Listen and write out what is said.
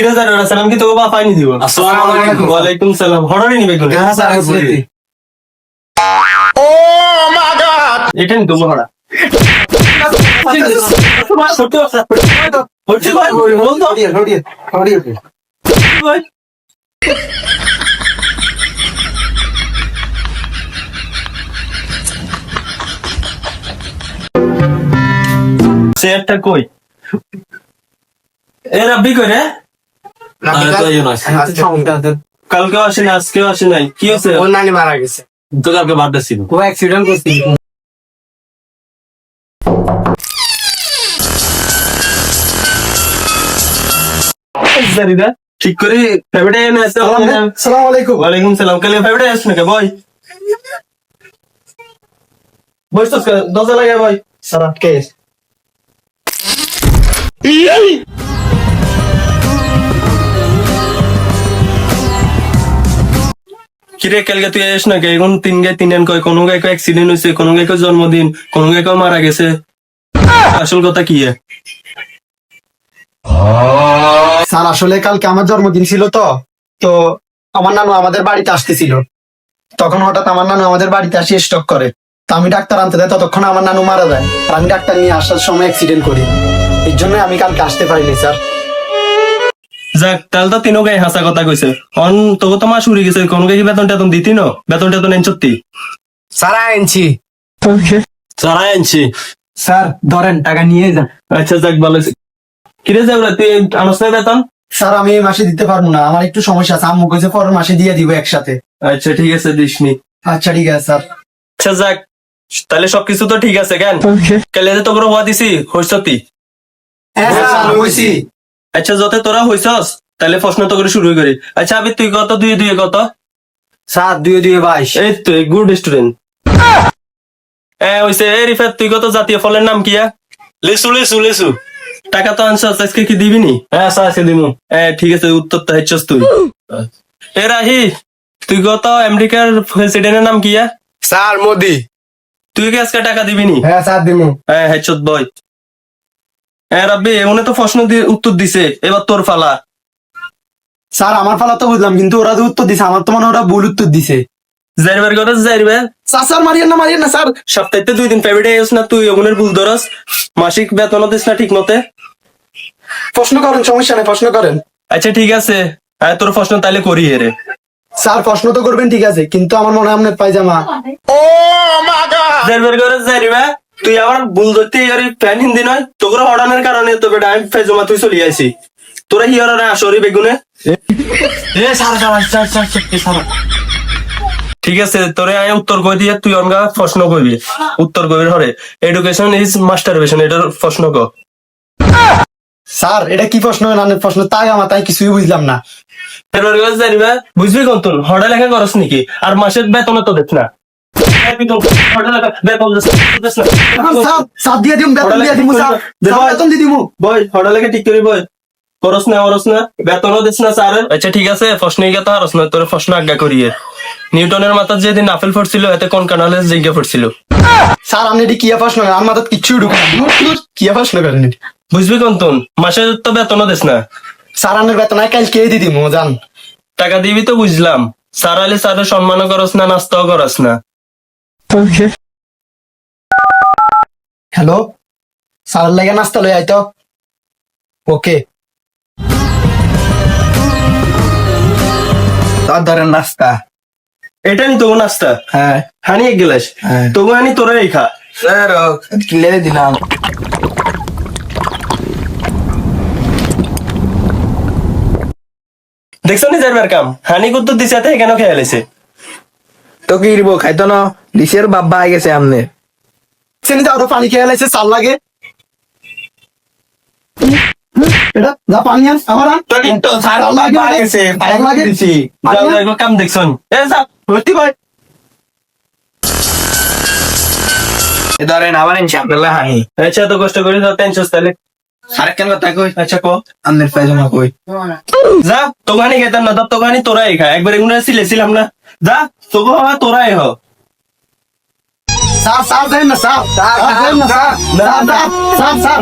কিরে জানো না সালাম কি তোকে বা পাইনি দিব। আসসালামু আলাইকুম। ওয়ালাইকুম সালাম। হড়ারি নিবে কোনে? হ্যাঁ স্যার আসলে এটা নি তুমি হড়া সত্যি কথা? হচ্ছে ভাই বল তো ভাই চেয়ারটা কই? এ রাব্বি কই রে কালকে আসে না আজকেও আসে নাই কি হচ্ছে ওর নানি মারা গেছে। তো কালকে বার্থডে ছিল ও অ্যাক্সিডেন্ট করছিল ঠিক করে ফেভারিট এনে আসতে সালাম আলাইকুম। ওয়ালাইকুম সালাম। কালকে ফেভারিট আসছ না বই বই তো দরজা লাগে বই সারা কেস কিরে, কালকে তুই আসিস না এখন তিন গায়ে তিন আন কয়, কোনো গায়ে অ্যাক্সিডেন্ট হয়েছে কোনো গায়ে কয় জন্মদিন, কোনো গায়ে কয় মারা গেছে। আসল কথা কি স্যার, আসলে কালকে আমার জন্মদিন ছিল তো। তো আমার নানু আমাদের বাড়িতে আসতেছিল। তখন হঠাৎ আমার নানু আমাদের বাড়িতে আসি স্টক করে। তো আমি ডাক্তার আনতে দেয় ততক্ষণ আমার নানু মারা যায়। আমি ডাক্তার নিয়ে আসার সময় অ্যাক্সিডেন্ট করি। এর জন্য আমি কালকে আসতে পারিনি, স্যার। যাক তাহলে তো তিনও গায়ে হাসা কথা কইছে। অন তোকে তো মাস উড়ে গেছে কোনো গায়ে কি বেতন টেতন দিতি ন বেতন টেতন এন সত্যি? সারা আনছি। সারাই আনছি? স্যার ধরেন টাকা নিয়ে যান। আচ্ছা যাক ভালো কিরে যাও তুই আনস না বেতন? স্যার আমি এই মাসে দিতে পারব না। আমার একটু সমস্যা আছে। আম্মু কইছে পরের মাসে দিয়ে দিব একসাথে। আচ্ছা ঠিক আছে দিসনি। আচ্ছা ঠিক আছে স্যার। আচ্ছা যাক তাহলে সবকিছু তো ঠিক আছে কেন? কালে যে তোকে হওয়া দিছি হইসতি হ্যাঁ স্যার হইছি। আচ্ছা যতে তোরা হইছস তাহলে প্রশ্ন তো করে শুরু করি। আচ্ছা আবি তুই কত? দুই দুই কত? সাত দুই দুই বাইশ। এই তো গুড স্টুডেন্ট এ হইছে এ রিফাত তুই কত জাতীয় ফলের নাম কি লেসু লেসু লেসু। টাকা তো আনছস আজকে কি দিবি নি? হ্যাঁ স্যার আজকে দিমু। এ ঠিক আছে উত্তর তো হেচ্ছস তুই। এ রাহি তুই কত? আমেরিকার প্রেসিডেন্টের নাম কি স্যার মোদি। তুই কি আজকে টাকা দিবি নি? হ্যাঁ স্যার দিমু। হ্যাঁ হেচ্ছত বয়। হ্যাঁ রাব্বি উনি তো প্রশ্ন দিয়ে উত্তর দিছে এবার তোর ফালা। স্যার আমার ফালা তো বুঝলাম কিন্তু ওরা যে উত্তর দিছে আমার তো মনে হয় ওরা ভুল উত্তর দিছে। যাইবার কথা যাইবে। স্যার স্যার মারিয়েন না মারিয়েন না স্যার। সপ্তাহে দুই দিন পেমেন্ট আইস না তুই ওগুনের ভুল ধরস। মাসিক বেতন দিস না ঠিক মতে প্রশ্ন করেন সমস্যা নেই প্রশ্ন করেন। আচ্ছা ঠিক আছে। হ্যাঁ তোর প্রশ্ন তাহলে করি রে স্যার প্রশ্ন তো করবেন ঠিক আছে কিন্তু আমার মনে হয় আপনার পায়জামা। যাইবার কথা যাইবে। তুই আবার ভুল ধরতে ইয়ারি প্যান হিন্দি নয়? তোর হড়ানোর কারণে তো বেটা আমি ফেজমা তুই চলে আইছি তোরা হিয়ার না আসরি বেগুনে? এ সারা সারা সারা সারা সারা ঠিক আছে তোরে আমি উত্তর কই দিয়ে তুই অনগা প্রশ্ন করবি উত্তর করবি হরে। এডুকেশন ইজ মাস্টারবেশন এটার প্রশ্ন কর স্যার এটা কি প্রশ্ন? নানের প্রশ্ন তাই আমার তাই কিছুই বুঝলাম না। বুঝবি কোন তুন হড়া লেখা করস নাকি? আর মাসের বেতন তো দেখ না। নিউটনের মাথার যেদিন আপেল এতে কোন কানালে জিজ্ঞা স্যার আপনি এটি কিয়া প্রশ্ন আমার কিচ্ছু ঢুকে কিয়া প্রশ্ন করেন বুঝবি কোন তুন মাসের তো বেতনও দিস না স্যার আপনার বেতন কাল দিমু জান টাকা দিবি তো বুঝলাম স্যার আলে সম্মানও করস না, নাস্তাও করস না। হ্যালো? স্যার লাগে নাস্তা লই আইতো ওকে। তার ধরেন নাস্তা। এটা নি তবু নাস্তা? হ্যাঁ। হানি এক গেলাস। হ্যাঁ। তবু হানি তোরাই খা স্যার কিলে দিলাম। দেখছ নি যাইবার কাম? হানি কুত্তর দিছে কেন খেয়াল এসে তো কি দিব খাইতো না? লিসের বাব্বা আই গেছে আমনে। যাও তো পানি খেয়ে লাইছে সাল লাগে। এটা যা পানি আন আমার আন। তো স্যার লাগে, গেছে ভালো লাগে। দিছি। যাও যাও কাম দেখছ এ যা ভর্তি ভাই এ ধরেন আবার ইনশা আব্দুল্লাহ আচ্ছা তো কষ্ট করে যাও টেনশন তাহলে আরেক কেন কথা কই আচ্ছা কো। আমনের পায়জামা কই যা তোগানি খেতাম না তোগানি তোরাই খা। একবার এগুলো সিলেছিলাম না। যা তোগো হওয়া তোরাই হ। স্যার স্যার দেন না স্যার। স্যার দেন না স্যার। Sir sir.